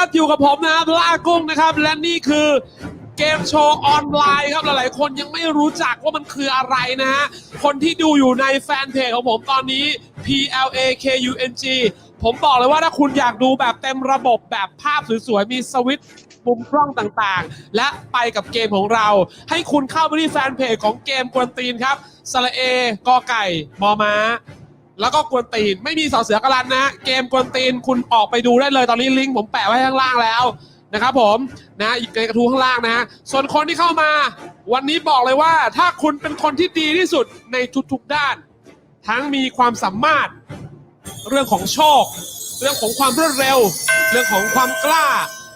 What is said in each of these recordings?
ครับอยู่กับผมนะครับล่ากุ้งนะครับ และนี่คือเกมโชว์ออนไลน์ครับหลายๆ คนยังไม่รู้จักว่ามันคืออะไรนะฮะคนที่ดูอยู่ในแฟนเพจของผมตอนนี้ P L A K U N G ผมบอกเลยว่าถ้าคุณอยากดูแบบเต็มระบบแบบภาพสวยๆ มีสวิตช์มุมกล้องต่างๆ และไปกับเกมของเรา ให้คุณเข้าไปที่แฟนเพจของเกมกวนตีนครับสระเอกอไก่มอม้า แล้วก็กวนตีน ไม่มีสอเสือกรันนะฮะเกมกวนตีนคุณออกไปดูได้เลยตอนนี้ลิงก์ผมแปะไว้ข้างล่างแล้วนะครับผมนะอีกในกระทู้ข้างล่างนะฮะส่วนคนที่เข้ามา วันนี้บอกเลยว่าถ้าคุณเป็นคนที่ดีที่สุดในทุกๆด้าน ทั้งมีความสามารถ เรื่องของโชค เรื่องของความรวดเร็ว เรื่องของความกล้า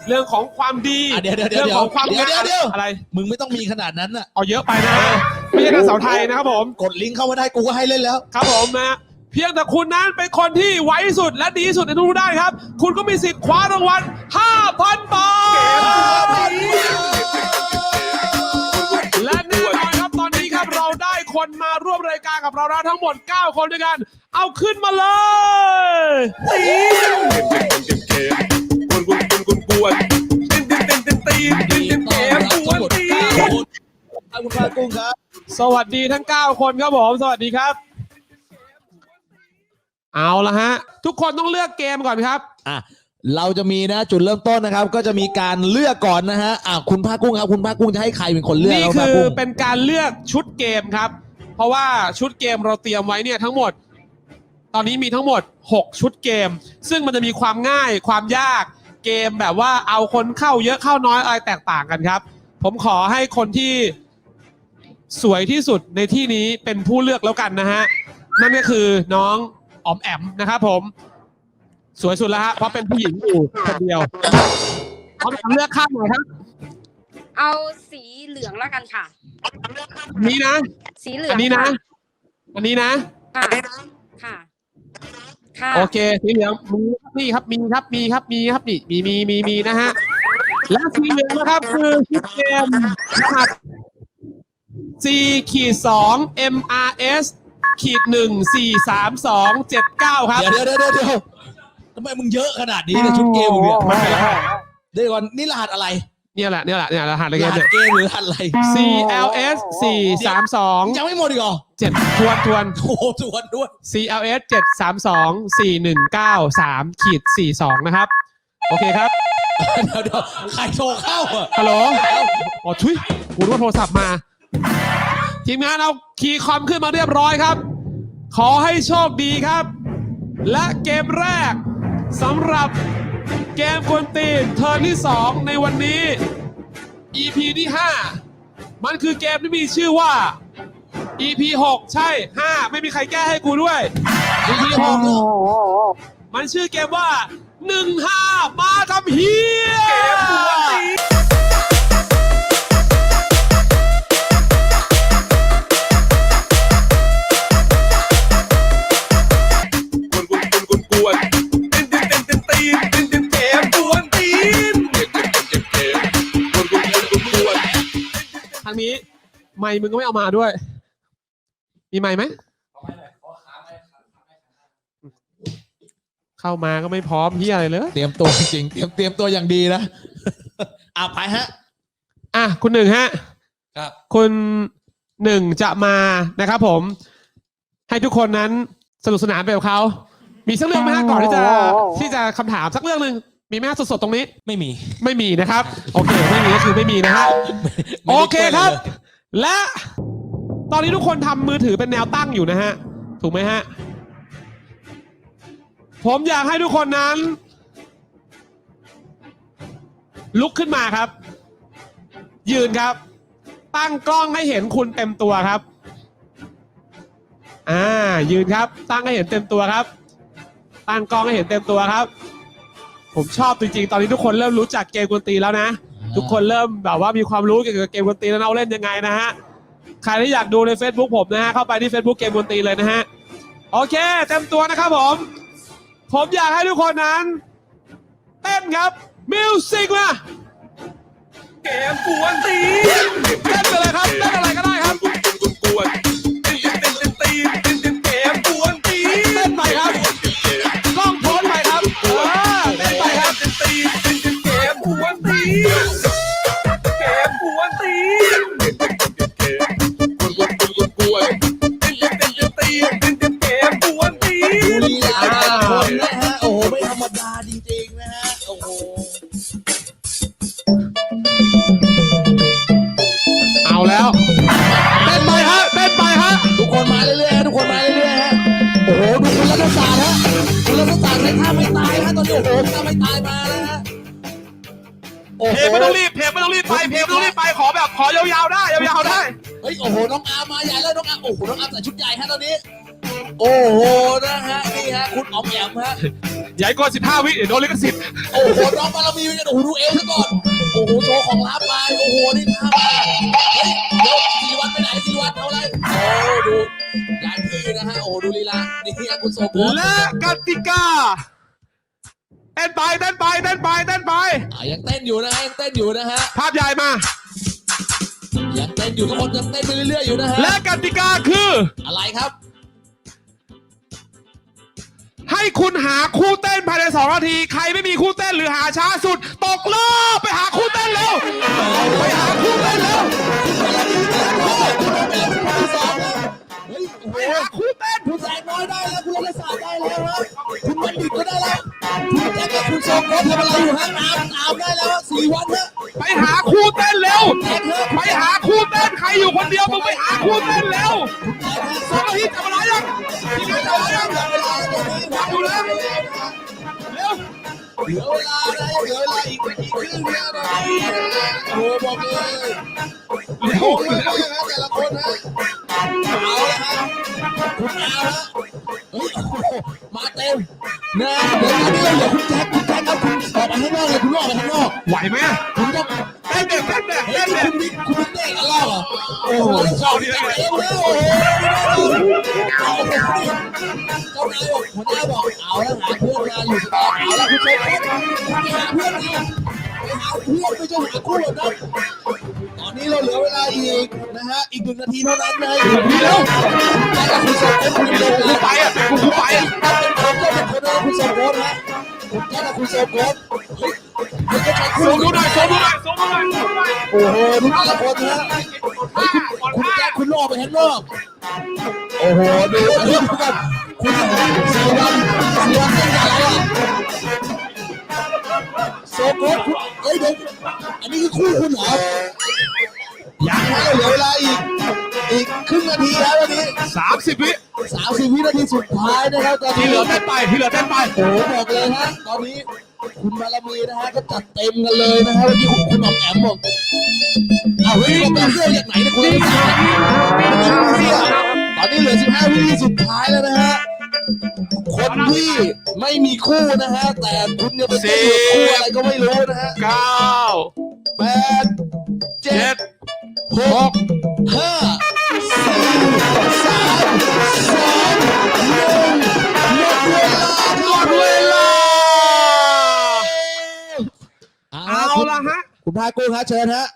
เรื่องของความดีอะเดี๋ยวเดี๋ยวเดี๋ยวเรื่องของความเดี๋ยวเดี๋ยวเดี๋ยว อะไรมึงไม่ต้องมีขนาดนั้นน่ะ เอาเยอะไปนะไม่ใช่นางสาวไทยนะครับผม กดลิงก์เข้ามาได้กูก็ให้เล่นแล้ว ครับผมนะ เพียงแต่คุณนั้นเป็นคนที่ไวที่สุดและดีที่สุดในทุกๆด้านครับ คุณก็มีสิทธิ์คว้ารางวัล 5,000 บาท และแน่นอนครับตอนนี้ครับเราได้คนมาร่วมรายการกับเราแล้วทั้งหมด 9 คนด้วยกัน เอาขึ้นมาเลยตีกวนกวนกวนกวนกวนตีนตีนตีนตีนตีนตีนเกมกวนตีนขอบคุณพระกุ้งครับสวัสดีทั้ง 9 คนครับผม สวัสดีครับ เอาละฮะ ทุกคนต้องเลือกเกมก่อนครับ อะเราจะมีนะจุดเริ่มต้นนะครับ ก็จะมีการเลือกก่อนนะฮะอะคุณภาคกุ้งครับคุณภาคกุ้งจะให้ใครเป็นคนเลือกนี่รับคืภาอกุ้งเป็นการเลือกชุดเกมครับ เพราะว่าชุดเกมเราเตรียมไว้เนี่ยทั้งหมด ตอนนี้มีทั้งหมด 6 ชุดเกม ซึ่งมันจะมีความง่ายความยากเกมแบบว่าเอาคนเข้าเยอะเข้าน้อยอะไรแตกต่างกันครับ ผมขอให้คนที่สวยที่สุดในที่นี้เป็นผู้เลือกแล้วกันนะฮะนั่นก็คือน้อง ออมแอมนะครับผม สวยสุดแล้วฮะเพราะเป็นผู้หญิงอยู่คนเดียวออมแอมเลือกข้างไหนครับเอาสีเหลืองแล้วกันค่ะนี้นะ สีเหลืองอันนี้นะค่อันนี้นะ ค่ะค่ะค่ะโอเคสีเหลืองมีครับนี่ครับมีครับมีครับมีครับนี่มีมีมีมีนะฮะและสีเหลืองนะครับคือชุดเกมรหัส C ขีดสอง MRS ขีดหนึ่งสี่สามสองเจ็ดเก้าครับ เดี๋ยวเดี๋ยวเดี๋ยวเดี๋ยวทำไมมึงเยอะขนาดนี้ในยชุดเกมมึงเนี่ยเดี๋ยวก่อนนี่รหัสอะไรเนี่ยแหละเนี่ยแหละเนี่ยรหัสอะไรรเกมหัสเนี่ยเกมหรือรหัสอะไร CLS สี่สามสองยังไม่หมดอีกเหรอเจ็ดทวนทวน โอ้โหทวนด้วย CLS เจ็ดสามสองสี่หนึ่งเก้าสามขีดสี่สองนะครับ โอเคครับ เดี๋ยวเดี๋ยวใครโทรเข้าอะฮัลโหลอ๋อทุยกูรู้ว่าโทรศัพท์มา ทีมงานเอาคีย์คอมขึ้นมาเรียบร้อยครับ ขอให้โชคดีครับ และเกมแรกสำหรับเกมกวนตีนเทิร์นที่ 2 ในวันนี้ EP ที่ 5 มันคือเกมที่มีชื่อว่า EP 6 ใช่ 5 ไม่มีใครแก้ให้กูด้วย EP 6มันชื่อเกมว่า 15 มาทำเฮียก ไม่มึงก็ไม่เอามาด้วย มีไม่ไหมเข้ามาก็ไม่พร้อมเฮียอะไรเลยเตรียมตัวจริงๆเตรียมเตรียมตัวอย่างดีนะอะไปฮะ อะคุณหนึ่งฮะครับ คุณหนึ่งจะมานะครับผม ให้ทุกคนนั้นสนุกสนานไปกับเขามีสักเรื่องไหมฮะก่อนที่จะที่จะคำถามสักเรื่องหนึ่งมีไหมฮะสดๆตรงนี้ ไม่มีไม่มีนะครับ โอเค ไม่มีก็คือไม่มีนะฮะโอเคครับ และตอนนี้ทุกคนทำมือถือเป็นแนวตั้งอยู่นะฮะ ถูกไหมฮะ ผมอยากให้ทุกคนนั้น ลุกขึ้นมาครับ ยืนครับ ตั้งกล้องให้เห็นคุณเต็มตัวครับ อ่า ยืนครับ ตั้งให้เห็นเต็มตัวครับ ตั้งกล้องให้เห็นเต็มตัวครับ ผมชอบจริงๆ ตอนนี้ทุกคนเริ่มรู้จักเกมกวนตีแล้วนะ ทุกคนเริ่มแบบว่ามีความรู้เกี่ยวกับเกมกวนตีนแล้วเราเล่นยังไงนะฮะ ใครที่อยากดูใน Facebook ผมนะฮะ เข้าไปที่ Facebook เกมกวนตีนเลยนะฮะ โอเค เต็มตัวนะครับผม ผมอยากให้ทุกคนนั้น เต้นครับ มิวสิกมา เกมกวนตีนเต้นไปเลยครับเต้นอะไรก็ได้ โอ้โหท่าไม่ตายมาแล้วฮะโอ้เพโหลงไม่ต้องรีบเพลงไม่ต้องรีบไปเพลงไม่ต้องรีบไปขอแบบขอยาวๆได้ยาวๆได้ เฮ้ยโอ้โหน้องอาร์มมาใหญ่แล้วน้องอาร์มโอ้โหน้องอาร์มใส่ชุดใหญ่ฮะตอนนี้ โอ้โหนะฮะนี่ฮะคุณออมแอมฮะ ใหญ่กว่า15 วิเดี๋ยวโดนลิขสิทธิ์โอ้โหน้องบารมีเป็นไงโอ้โหดูเอวซะก่อน โอ้โหโชว์ของลับมา โอ้โห นี่ท่ามาเฮ้ยเดี๋ยวสิริวัฒน์ไปไหนสิริวัฒน์เอาอะไร โอ้ดูย้ายที่นะฮะ โอ้โหดูลีลา นี่ฮะคุณโซโกะและกติกา เต้นไปเต้นไปเต้นไปเต้นไป อะยังเต้นอยู่นะฮะยังเต้นอยู่นะฮะภาพใหญ่มา ยังเต้นอยู่ทุกคนยังเต้นไปเรื่อยๆอยู่นะฮะและกติกาคือ อะไรครับ ให้คุณหาคู่เต้นภายในสองนาที ใครไม่มีคู่เต้นหรือหาช้าสุด ตกรอบไปหาคู่เต้นเร็วไปหาคู่เต้นเร็วเฮ้ยโอ้โหไปหาคู่เต้นคุณแสงน้อยได้แล้วคุณรัฐศาสตร์ได้แล้วฮะคุณบัณฑิตก็ได้แล้วคุณ แจ็คกับคุณโซโกะทำอะไรอยู่ฮะน้ำน้ำได้แล้วฮะสี่วันฮะไปหาคู่เต้นเร็วแจ็คฮะไปหาคู่เต้นใครอยู่คนเดียวมึงไปหาคู่เต้นเร็วสองนาทีจับเวลายังพี่การจับเวลายังจับอยู่แล้วเร็วเหลือเวลานะเหลือเวลาอีกอีกครึ่งเดียวนะโอ้โหบอกเลยเร็วโอ้โหเลยนะแต่ละคนฮะเอาละฮะคุณอาฮะเฮ้ยโอ้โหมาเต็ม นะเดี๋ยวตอนนี้เราเหลือคุณแจ็คคุณแจ็คครับคุณออกไปข้างนอกเลยคุณออกไปข้างนอกไหวไหมคุณต้องเต้นเด็กเต้นเด็กเฮ้เต้ยนคุณบิ๊กคุณเต้กันล่อเหรอโอ้โหเข้าดีเลยโอ้โหโอ้โหเจ้านายบอกหัวหน้าบอกเอาแล้วหาเพื่อนมาอยู่ต่อเอาแล้วคุณโชคคุณหาเพื่อนมาไปหาเพื่อนไปจะหาคู่นะตอนนี้เราเหลือเวลาอีกนะฮะอีกหนึ่งนาทีเท่านั้นเลยหนะมีแล้วแล้วคุณโชคคุณเดินกูไปอะกูกูไปอะ เป็นคนก็เป็นคนนะคุณโชคนะคุณแจ๊คคุณโชคเฮ้ยเฮ้ยจะใช้ซูคู่มดูหน่อยซูมดูหน่อยซูมดูหน่อยซูมดูหน่อยโอ้โหดูแต่ละคนนะเฮ้ยคุณแจ๊คคุณลอกไปข้างนอกโอ้โหดูดูกันคุณสีวันสีวันเต้นอะไรอะโซโก้คุณเอ้ยเดี๋ยวอันนี้คือคู่คุณเหรอยังนะเหลือเวลาอีกอีกครึ่งนาทีแล้ววันนี้สามสิบวิ สามสิบวินาทีสุดท้ายนะครับตอนที่นี้เหลือเต้นไปที่เหลือเต้นไป โอ้โหบอกเลยฮะตอนนี้คุณบารมีนะฮะก็จัดเต็มกันเลยนะฮะเมื่อกี้คุณคุณออกแอมบอกอ้าวเฮ้ยคุณเป็นเสื้อจากไหนเนะคุณไม่ทราบมันยิงเสื้อตอนนี้เหลือ15วินาทีสุดท้ายแล้วนะฮะคนที่ไม่มีคู่นะฮะแต่คุณเนี่ยไปเต้นอยู่กับคู่อะไรก็ไม่รู้นะฮะเก้าแปดเจ็เจ็ดดหกห้าสี่ คุณพากุ้งฮะเชิญฮะ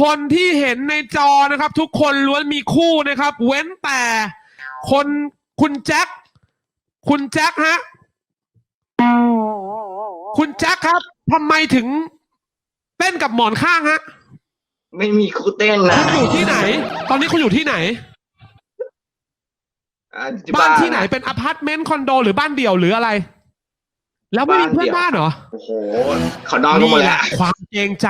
คนที่เห็นในจอนะครับ ทุกคนล้วนมีคู่นะครับ เว้นแต่คนคุณแจ็คคุณแจ็คฮะคุณแจ็คครับทำไมถึงเต้นกับหมอนข้างฮะไม่มีคู่เต้นนะคุณอยู่ที่ไหน ตอนนี้คุณอยู่ที่ไหน อ่ที่บ้านที่ไหนเป็นอพาร์ตเมนต์คอนโดหรือบ้านเดี่ยวหรืออะไร แล้วไม่มีเพื่อนบ้านเหรอ โอ้โหเขานอนกันหมดแหแล้ละวความเกรงใจ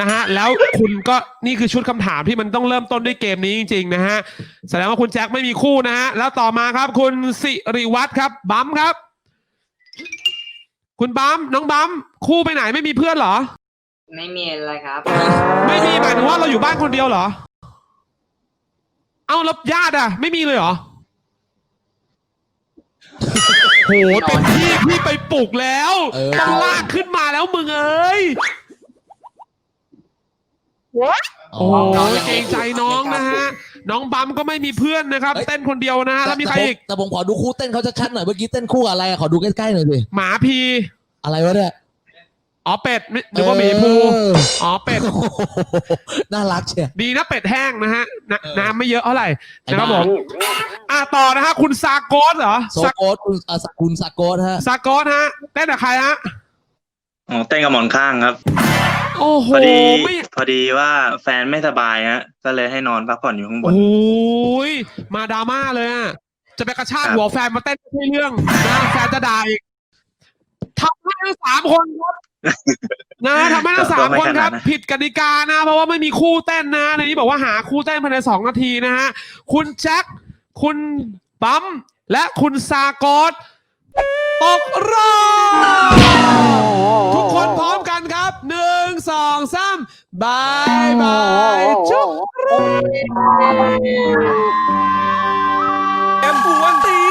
นะฮะ แล้วคุณก็นี่คือชุดคำถามที่มันต้องเริ่มต้นด้วยเกมนี้จริง ๆ นะฮะ แสดงว่าคุณแจ็คไม่มีคู่นะฮะ แล้วต่อมาครับ คุณสิริวัตรครับ บัมครับ คุณบัมน้องบัมคู่ไปไหนไม่มีเพื่อนเหรอ ไม่มีอะไรครับ ไม่มีหมายถึงว่าเราอยู่บ้านคนเดียวเหรอ เอาแล้วญาติอะ ไม่มีเลยเหรอ โหเต็มที่พี่ไปปลุกแล้วเออ ต้องลากขึ้นมาแล้วมึงเอ้ย โอ้โหเกรงใจน้องนะฮะ น้องบัมก็ไม่มีเพื่อนนะครับเฮ้ย เต้นคนเดียวนะฮะแล้วมีใครอีกแต่ผมขอดูคู่เต้นเขาจะชัดๆหน่อยเมื่อกี้เต้นคู่อะไรอะขอดูใกล้ๆหน่อยสิหมาพีอะไรวะเนี่ย อ๋อเป็ดหรือว่าหมีภูเอออ๋อเป็ดโอ้โหน่ารักเชียว ดีนะเป็ดแห้งนะฮะน้ำน้ำไม่เยอะเท่าไหร่ไอ้นะครับผบ้า มอะต่อนะฮะ คุณซาโกสเหรอโซซาโกสคุณอะคุณซาโกสฮะ ซาโกสฮะเต้นกับใครฮะ อ๋อเต้นกับหมอนข้างครับ โอ้โหพอดีไม่พอดีว่าแฟนไม่สบายฮะ ก็เลยให้นอนพักผ่อนอยู่ข้างบโอ้นโหยมาดราม่าเลยอะจะไปกระชากครับ หัวแฟนมาเต้นไม่ใช่เรื่องนะแฟนจะด่าอีกทำให้ทั้งสามคนครับ นะทำให้ทั้งสามก็ไม่คนครับขนาดนั้นผิดกติกานะ เพราะว่าไม่มีคู่เต้นนะในนี้บอกว่าหาคู่เต้นภายในสองนาทีนะฮะคุณแจ็คคุณปั๊มและคุณซากอตตกรอบทุกคนพร้อมกันครับหนึ่งสองสามบายบายจุ๊บเกมปวนตี